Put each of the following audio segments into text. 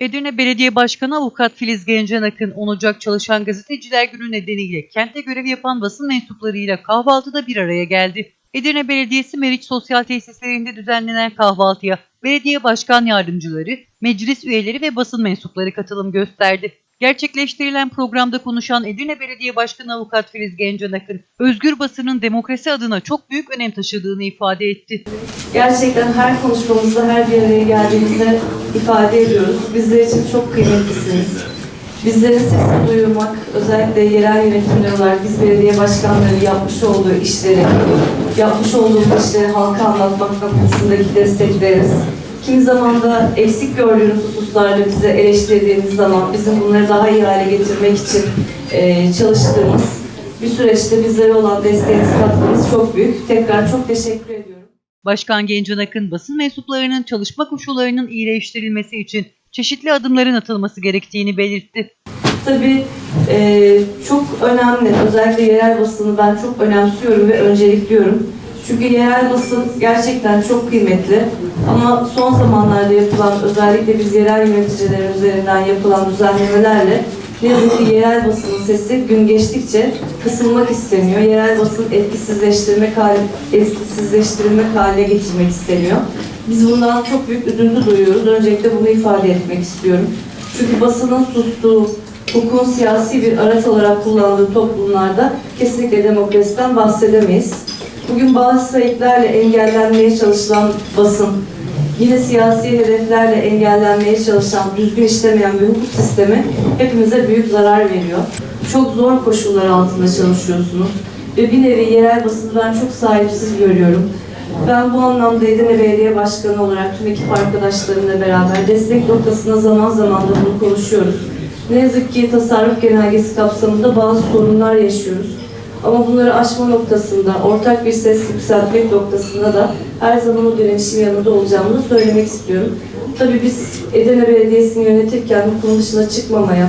Edirne Belediye Başkanı Avukat Filiz Gencan Akın 10 Ocak Çalışan Gazeteciler Günü nedeniyle kentte görev yapan basın mensuplarıyla kahvaltıda bir araya geldi. Edirne Belediyesi Meriç Sosyal Tesislerinde düzenlenen kahvaltıya belediye başkan yardımcıları, meclis üyeleri ve basın mensupları katılım gösterdi. Gerçekleştirilen programda konuşan Edirne Belediye Başkanı Avukat Filiz Gencan özgür basının demokrasi adına çok büyük önem taşıdığını ifade etti. Gerçekten her konuşmamızda, her bir araya geldiğimizde ifade ediyoruz. Bizler için çok kıymetlisiniz. Bizlerin sesini duyurmak, özellikle yerel yönetimler olarak biz belediye başkanları yapmış olduğu işleri, yapmış olduğumuz işleri halka anlatmak noktasındaki destekleriniz, kimi zaman da eksik gördüğünüz hususlarda bize eleştirdiğiniz zaman bizim bunları daha iyi hale getirmek için eee, çalıştığımız bir süreçte bizlere olan desteğiniz, katkınız çok büyük. Tekrar çok teşekkür ediyorum. Başkan Gencan Akın basın mensuplarının çalışma koşullarının iyileştirilmesi için çeşitli adımların atılması gerektiğini belirtti. Tabii e, çok önemli. Özellikle yerel basını ben çok önemsiyorum ve öncelikliyorum. Çünkü yerel basın gerçekten çok kıymetli. Ama son zamanlarda yapılan, özellikle biz yerel yöneticilerin üzerinden yapılan düzenlemelerle ne yazık ki yerel basının sesi gün geçtikçe kısılmak isteniyor. Yerel basın etkisizleştirmek, hali, etkisizleştirilmek haline getirmek isteniyor. Biz bundan çok büyük üzüntü duyuyoruz. Öncelikle bunu ifade etmek istiyorum. Çünkü basının sustuğu, hukukun siyasi bir araç olarak kullandığı toplumlarda kesinlikle demokrasiden bahsedemeyiz. Bugün bazı sayıklarla engellenmeye çalışılan basın, yine siyasi hedeflerle engellenmeye çalışan, düzgün işlemeyen bir hukuk sistemi hepimize büyük zarar veriyor. Çok zor koşullar altında çalışıyorsunuz ve bir nevi yerel basını ben çok sahipsiz görüyorum. Ben bu anlamda Edirne Belediye Başkanı olarak tüm ekip arkadaşlarımla beraber destek noktasında zaman zaman da bunu konuşuyoruz. Ne yazık ki tasarruf genelgesi kapsamında bazı sorunlar yaşıyoruz. Ama bunları aşma noktasında, ortak bir ses yükseltmek noktasında da her zaman o direnişin yanında olacağımı söylemek istiyorum. Tabii biz Edirne Belediyesi'ni yönetirken hukukun dışına çıkmamaya,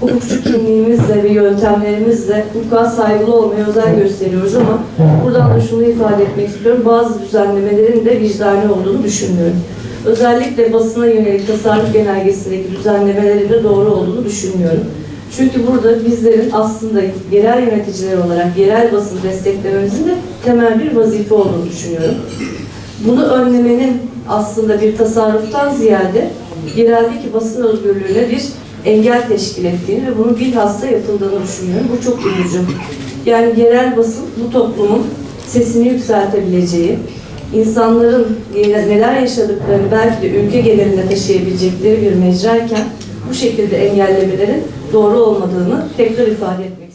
hukukçu kimliğimizle ve yöntemlerimizle hukuka saygılı olmaya özen gösteriyoruz ama buradan da şunu ifade etmek istiyorum. Bazı düzenlemelerin de vicdani olduğunu düşünmüyorum. Özellikle basına yönelik tasarruf genelgesindeki düzenlemelerin de doğru olduğunu düşünmüyorum. Çünkü burada bizlerin aslında yerel yöneticiler olarak yerel basın desteklememizin de temel bir vazife olduğunu düşünüyorum. Bunu önlemenin aslında bir tasarruftan ziyade yereldeki basın özgürlüğüne bir engel teşkil ettiğini ve bunun bilhassa yapıldığını düşünüyorum. Bu çok üzücü. Yani yerel basın bu toplumun sesini yükseltebileceği, insanların neler yaşadıklarını belki de ülke genelinde taşıyabilecekleri bir mecrayken bu şekilde engellemelerin doğru olmadığını tekrar ifade etmek